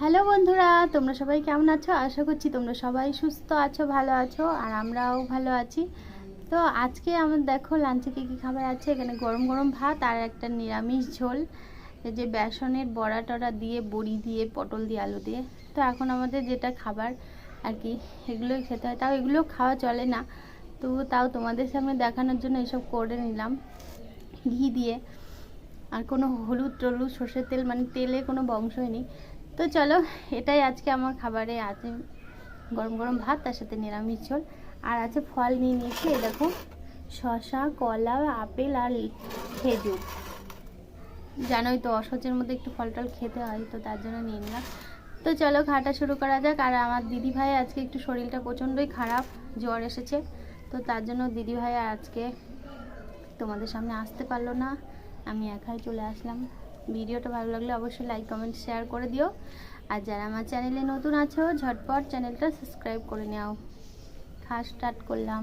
Hello বন্ধুরা, তোমরা সবাই কেমন আছো? আশা করছি তোমরা সবাই সুস্থ আছো, ভালো আছো, আর আমরাও ভালো আছি। তো আজকে আমার দেখো, লাঞ্চে কী কী খাবার আছে? এখানে গরম গরম ভাত আর একটা নিরামিষ ঝোল। যে বেসনের বড়া টড়া দিয়ে, বড়ি দিয়ে, পটল দিয়ে, আলু দিয়ে। তো এখন আমাদের যেটা খাবার আর কি, এগুলোই খেতে হয়। তাও এগুলো খাওয়া চলে না। তো তাও তোমাদের সামনে দেখানোর জন্য এসব করে নিলাম। ঘি দিয়ে। আর কোনো হলুদ টলুদ, সর্ষের তেল মানে তেলে কোনো বংশই নেই। তো চলো, এটাই আজকে আমার খাবারে আছে গরম গরম ভাত, তার সাথে নিরামিষ ঝোল। আর আছে ফল নিয়ে নিয়েছি দেখো শশা কলা, আপেল আর খেজুর। জানোই তো, অসহ্যের মধ্যে একটু ফল টল খেতে হয়, তো তার জন্য নিয়ে নিলাম। তো চলো খাটা শুরু করা যাক। আর আমার দিদি ভাই আজকে একটু শরীরটা প্রচণ্ডই খারাপ, জ্বর এসেছে। তো তার জন্য দিদি ভাই আজকে তোমাদের সামনে আসতে পারল না। আমি একাই চলে আসলাম। ভিডিওটা ভালো লাগলে অবশ্যই লাইক কমেন্ট শেয়ার করে দিও। আর যারা আমার চ্যানেলে নতুন আছো, ঝটপট চ্যানেলটা সাবস্ক্রাইব করে নাও। খাওয়া স্টার্ট করলাম।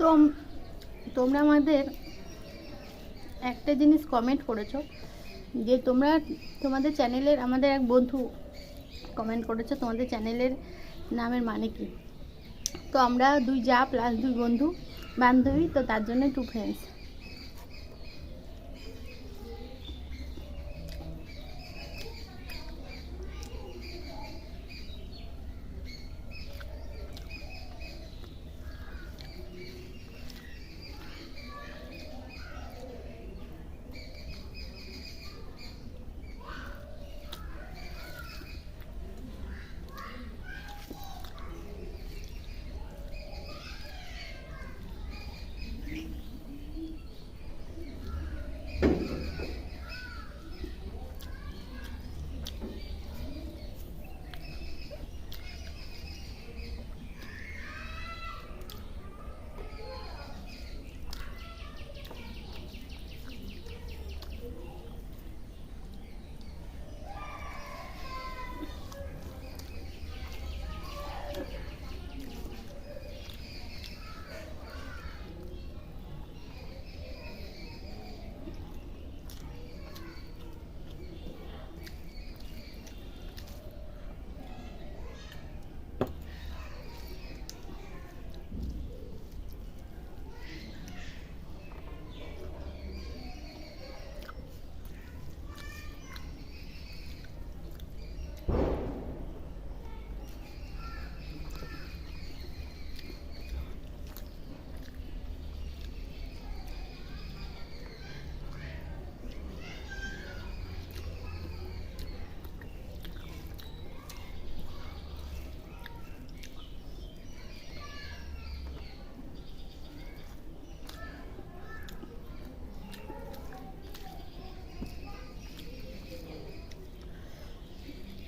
তো তোমরা আমাদের একটা জিনিস কমেন্ট করেছ, যে তোমরা তোমাদের চ্যানেলের, আমাদের এক বন্ধু কমেন্ট করেছ তোমাদের চ্যানেলের নামের মানে কি? তো আমরা দুই যা প্লাস দুই বন্ধু বান্ধবী, তো তার জন্য টু ফ্রেন্ডস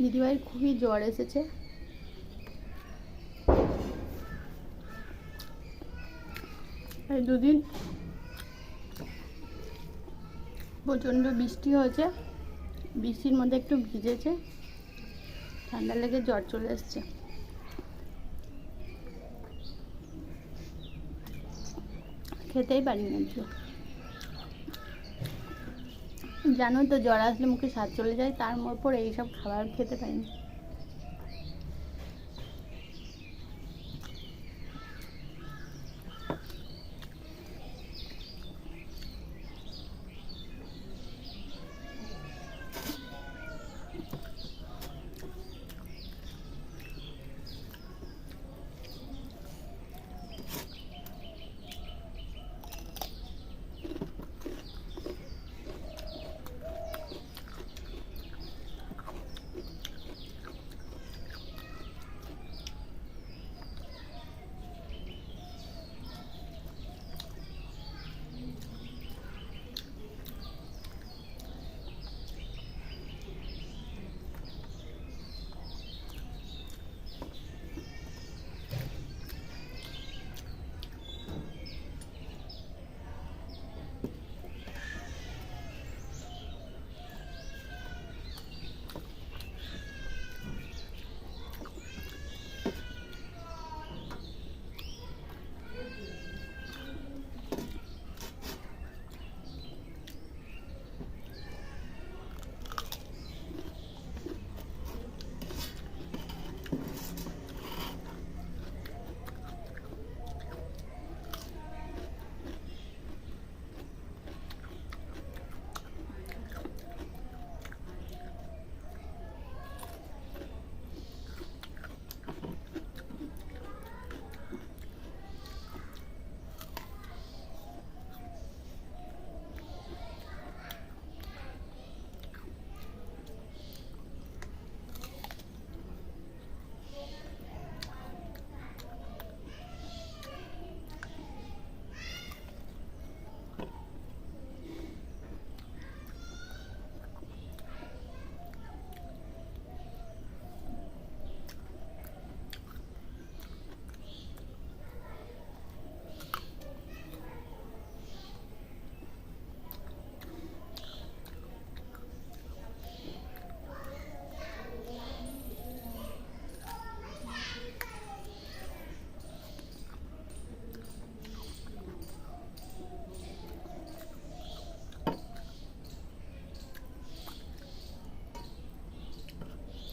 দিদিভাইয়ের খুবই জ্বর এসেছে। দুদিন প্রচণ্ড বৃষ্টি হয়েছে। বৃষ্টির মধ্যে একটু ভিজেছে। ঠান্ডা লেগে জ্বর চলে এসছে। খেতেই পারি না একটু জানো তো জ্বর আসলে মুখে স্বাদ চলে যায় তার উপর এইসব খাবার খেতে পারি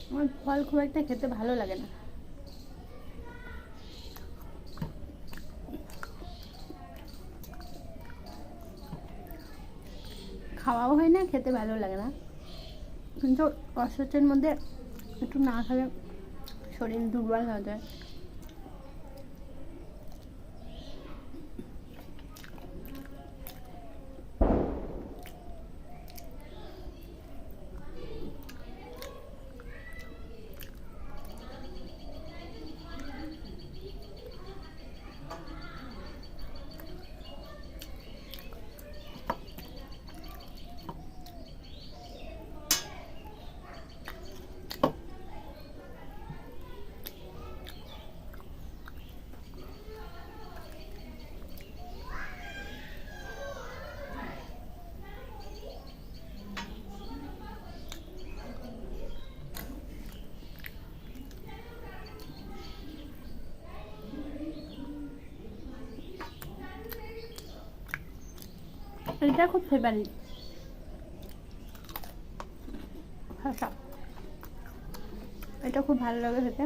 আমার ফল খুব একটা খেতে ভালো লাগে না। খাওয়াও হয় না, খেতে ভালো লাগে না। কিন্তু অসুস্থের মধ্যে একটু না খেলে শরীর দুর্বল হয়ে যায়। এটা খুব ফেভারিট ভাষা এটা খুব ভালো লাগে খেতে।